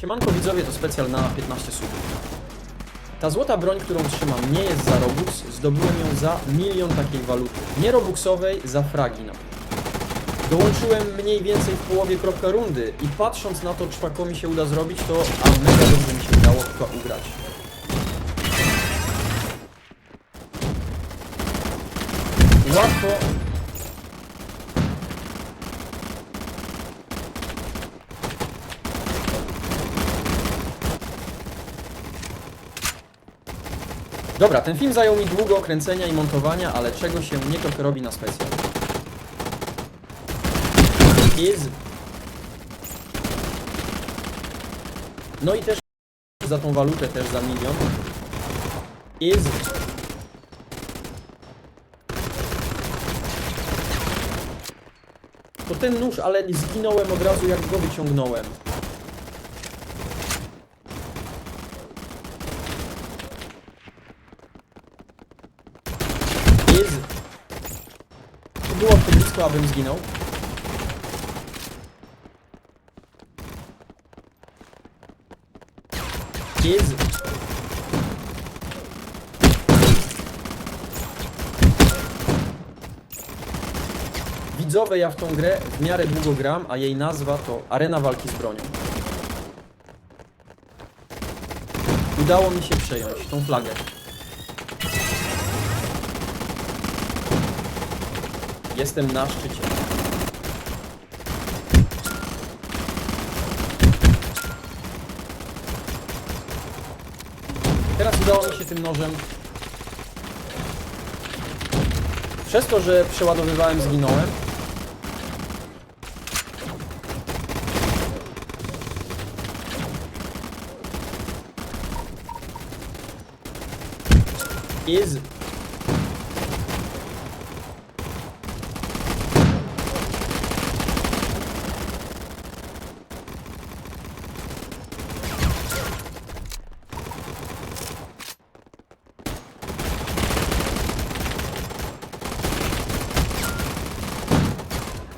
Siemanko widzowie, to specjal na 15 subów. Ta złota broń, którą trzymam, nie jest za Robux, zdobyłem ją za milion takiej waluty. Nie Robuxowej, za fragi na Dołączyłem mniej więcej w połowie kropka rundy i patrząc na to, czwako mi się uda zrobić, to a mega dobrze mi się udało to ugrać. Łatwo Dobra, ten film zajął mi długo kręcenia i montowania, ale czego się nie tylko robi na specjal. Is. No i też za tą walutę też za milion. Is. To ten nóż, ale zginąłem od razu jak go wyciągnąłem. Is. To było to blisko, abym zginął. Is. Widzowie, ja w tą grę w miarę długo gram, a jej nazwa to Arena Walki z Bronią. Udało mi się przejąć tą flagę. Jestem na szczycie. Teraz udało mi się tym nożem. Przez to, że przeładowywałem, zginąłem. Is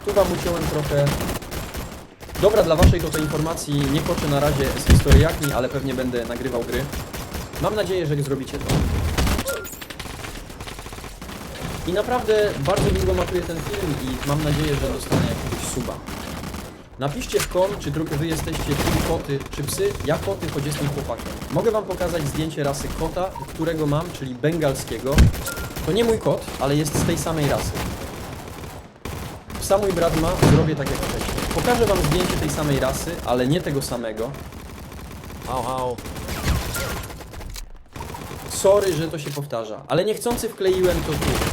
Tu wam uciąłem trochę. Dobra, dla waszej tutaj informacji nie koczę na razie z historyjaki, ale pewnie będę nagrywał gry. Mam nadzieję, że zrobicie to. I naprawdę bardzo długo matuję ten film i mam nadzieję, że dostanę jakiegoś suba. Napiszcie w kom, czy tylko wy jesteście team koty, czy psy. Ja koty, choć jestem chłopakiem. Mogę wam pokazać zdjęcie rasy kota, którego mam, czyli bengalskiego. To nie mój kot, ale jest z tej samej rasy. Psa mój brat ma, zrobię tak jak wcześniej. Pokażę wam zdjęcie tej samej rasy, ale nie tego samego. Hał, hał. Sorry, że to się powtarza, ale niechcący wkleiłem to tu.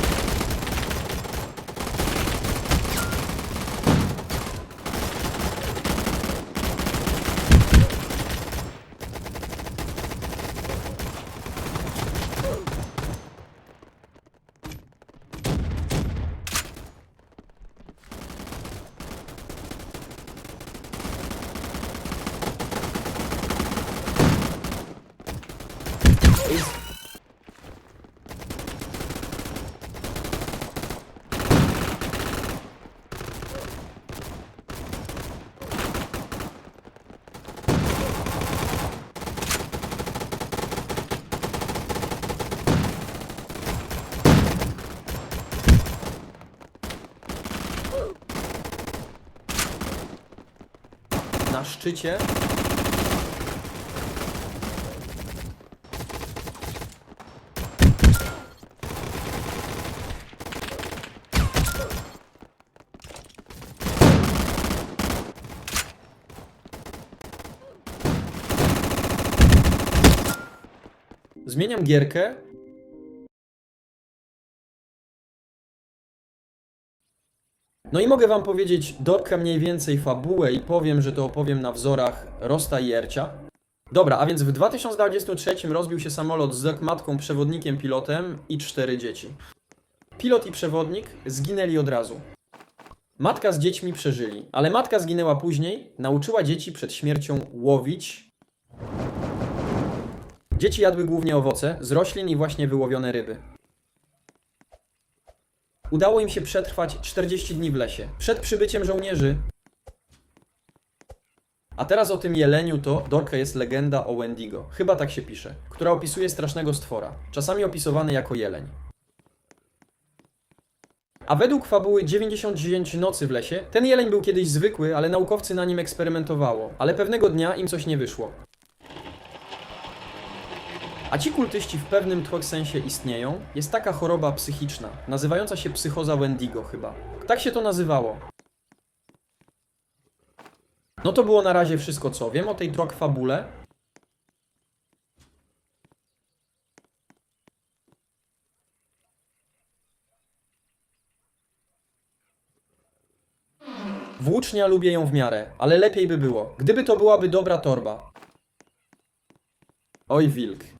Na szczycie. Zmieniam gierkę. No i mogę wam powiedzieć dorka mniej więcej fabułę i powiem, że to opowiem na wzorach Rosta i Ercia. Dobra, a więc w 2023 rozbił się samolot z matką, przewodnikiem, pilotem i cztery dzieci. Pilot i przewodnik zginęli od razu. Matka z dziećmi przeżyli, ale matka zginęła później, nauczyła dzieci przed śmiercią łowić. Dzieci jadły głównie owoce z roślin i właśnie wyłowione ryby. Udało im się przetrwać 40 dni w lesie. Przed przybyciem żołnierzy A teraz o tym jeleniu to Dorka jest legenda o Wendigo, chyba tak się pisze, która opisuje strasznego stwora, czasami opisywany jako jeleń. A według fabuły 99 nocy w lesie, ten jeleń był kiedyś zwykły, ale naukowcy na nim eksperymentowało, ale pewnego dnia im coś nie wyszło. A ci kultyści w pewnym trochę sensie istnieją. Jest taka choroba psychiczna, nazywająca się psychoza Wendigo chyba. Tak się to nazywało. No to było na razie wszystko, co wiem o tej drog fabule. Włócznia lubię ją w miarę, ale lepiej by było, gdyby to byłaby dobra torba. Oj wilk.